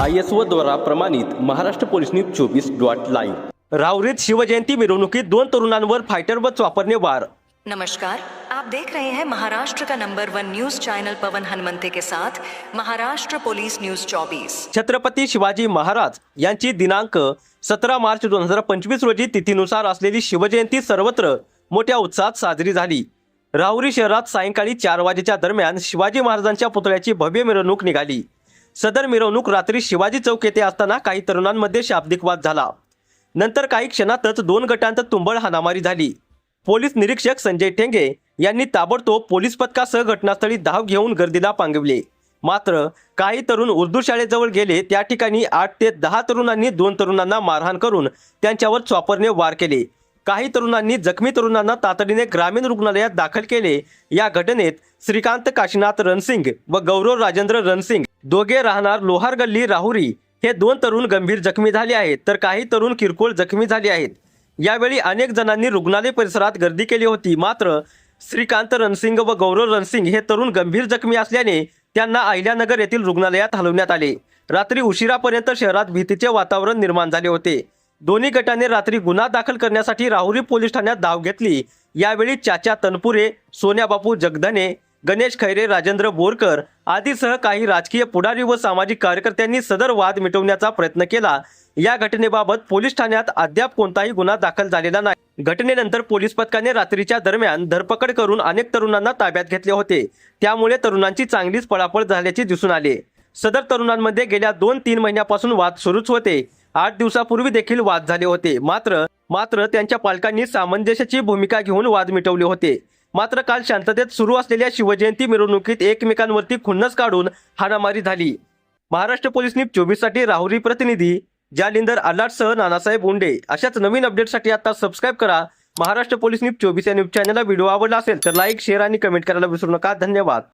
I S O द्वारा प्रमाणित Maharashtra police news चोवीस डॉट लाईव्ह. राहुरीत शिवजयंती मिरवणुकीत दोन तरुणांवर फायटर बस वापरणे वार. नमस्कार. आप देख रहे हैं महाराष्ट्र का number one news channel Pavan Hanumante के साथ महाराष्ट्र पुलिस न्यूज 24 छत्रपती शिवाजी महाराज यांची दिनांक सतरा मार्च दोन हजार पंचवीस रोजी तिथीनुसार असलेली शिवजयंती सर्वत्र मोठ्या उत्साहात साजरी झाली. राहुरी शहरात सायंकाळी चार वाजेच्या दरम्यान शिवाजी महाराजांच्या पुतळ्याची भव्य मिरवणूक निघाली. सदर मिरवणूक रात्री शिवाजी चौक येथे असताना काही तरुणांमध्ये शाब्दिक वाद झाला. नंतर काही क्षणातच दोन गटांत तुंबळ हाणामारी झाली. पोलीस निरीक्षक संजय ठेंगे यांनी ताबडतोब पोलीस पथकासह घटनास्थळी धाव घेऊन गर्दीला पांगविले. मात्र काही तरुण उर्दू शाळेजवळ गेले त्या ठिकाणी आठ ते दहा तरुणांनी दोन तरुणांना मारहाण करून त्यांच्यावर चॉपरने वार केले. काही तरुणांनी जखमी तरुणांना तातडीने ग्रामीण रुग्णालयात दाखल केले. या घटनेत श्रीकांत काशीनाथ रणसिंग व गौरव राजेंद्र रणसिंग दोघे राहणार लोहार गल्ली राहुरी. हे दोन तरुण गंभीर जखमी झाले आहेत. तर काही तरुण किरकोळ जखमी झाले आहेत. यावेळी अनेक जणांनी रुग्णालय परिसरात गर्दी केली होती. मात्र श्रीकांत रणसिंग व गौरव रणसिंग हे तरुण गंभीर जखमी असल्याने त्यांना अहिल्यानगर येथील रुग्णालयात हलवण्यात आले. रात्री उशिरापर्यंत शहरात भीतीचे वातावरण निर्माण झाले होते. दोन्ही गटाने रात्री गुन्हा दाखल करण्यासाठी राहुरी पोलीस ठाण्यात धाव घेतली. यावेळी चाचा तनपुरे सोन्याबापू जगधने गणेश खैरे राजेंद्र बोरकर आदीसह काही राजकीय पुढारी व सामाजिक कार्यकर्त्यांनी सदर वाद मिटवण्याचा प्रयत्न केला. या घटनेबाबत पोलीस ठाण्यात अद्याप कोणताही गुन्हा दाखल झालेला नाही. घटनेनंतर पोलीस पथकाने रात्रीच्या दरम्यान धरपकड करून अनेक तरुणांना ताब्यात घेतले होते. त्यामुळे तरुणांची चांगलीच पळापळ झाल्याचे दिसून आले. सदर तरुणांमध्ये गेल्या दोन तीन महिन्यापासून वाद सुरूच होते. आठ दिवसापूर्वी देखील वाद झाले होते. मात्र मात्र त्यांच्या पालकांनी सामंजस्याची भूमिका घेऊन वाद मिटवले होते. मात्र काल शांततेत सुरू असलेल्या शिवजयंती मिरवणुकीत एकमेकांवरती खुन्नस काढून हाणामारी झाली. महाराष्ट्र पोलीस न्यूज चोवीससाठी राहुरी प्रतिनिधी जालिंदर आलाटसह नानासाहेब उंडे. अशाच नवीन अपडेटसाठी आता सबस्क्राईब करा. महाराष्ट्र पोलीस न्यूज चोवीस या न्यूज चॅनलला व्हिडिओ आवडला असेल तर लाईक शेअर आणि कमेंट करायला विसरू नका. धन्यवाद.